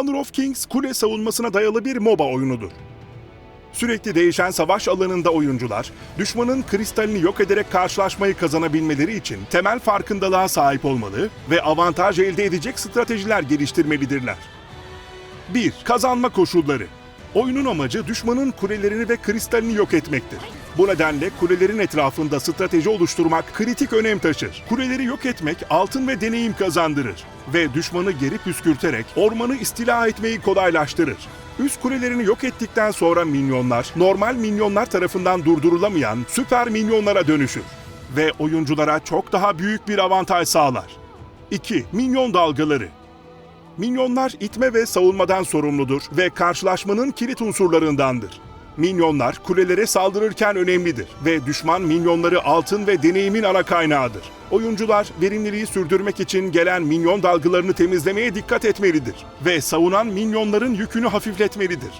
Honor of Kings kule savunmasına dayalı bir MOBA oyunudur. Sürekli değişen savaş alanında oyuncular, düşmanın kristalini yok ederek karşılaşmayı kazanabilmeleri için temel farkındalığa sahip olmalı ve avantaj elde edecek stratejiler geliştirmelidirler. 1. Kazanma koşulları. Oyunun amacı düşmanın kulelerini ve kristalini yok etmektir. Bu nedenle kulelerin etrafında strateji oluşturmak kritik önem taşır. Kuleleri yok etmek altın ve deneyim kazandırır ve düşmanı geri püskürterek ormanı istila etmeyi kolaylaştırır. Üst kulelerini yok ettikten sonra minyonlar, normal minyonlar tarafından durdurulamayan süper minyonlara dönüşür ve oyunculara çok daha büyük bir avantaj sağlar. 2. Minyon dalgaları. Minyonlar itme ve savunmadan sorumludur ve karşılaşmanın kilit unsurlarındandır. Minyonlar kulelere saldırırken önemlidir ve düşman minyonları altın ve deneyimin ana kaynağıdır. Oyuncular verimliliği sürdürmek için gelen minyon dalgalarını temizlemeye dikkat etmelidir ve savunan minyonların yükünü hafifletmelidir.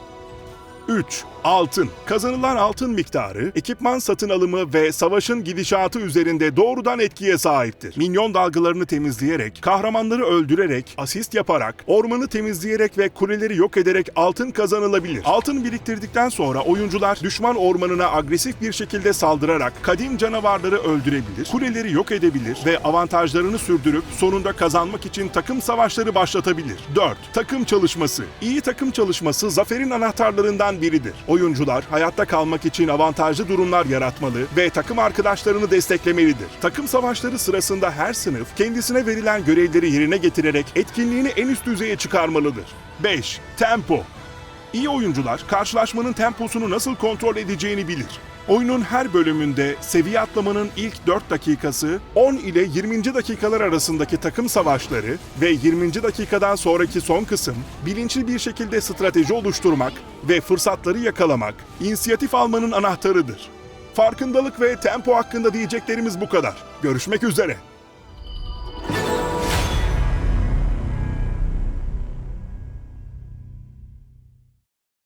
3. Altın. Kazanılan altın miktarı, ekipman satın alımı ve savaşın gidişatı üzerinde doğrudan etkiye sahiptir. Minyon dalgalarını temizleyerek, kahramanları öldürerek, asist yaparak, ormanı temizleyerek ve kuleleri yok ederek altın kazanılabilir. Altın biriktirdikten sonra oyuncular düşman ormanına agresif bir şekilde saldırarak kadim canavarları öldürebilir, kuleleri yok edebilir ve avantajlarını sürdürüp sonunda kazanmak için takım savaşları başlatabilir. 4. Takım çalışması. İyi takım çalışması zaferin anahtarlarından biridir. Oyuncular hayatta kalmak için avantajlı durumlar yaratmalı ve takım arkadaşlarını desteklemelidir. Takım savaşları sırasında her sınıf kendisine verilen görevleri yerine getirerek etkinliğini en üst düzeye çıkarmalıdır. 5. Tempo. İyi oyuncular karşılaşmanın temposunu nasıl kontrol edeceğini bilir. Oyunun her bölümünde seviye atlamanın ilk 4 dakikası 10 ile 20. dakikalar arasındaki takım savaşları ve 20. dakikadan sonraki son kısım bilinçli bir şekilde strateji oluşturmak ve fırsatları yakalamak, inisiyatif almanın anahtarıdır. Farkındalık ve tempo hakkında diyeceklerimiz bu kadar. Görüşmek üzere.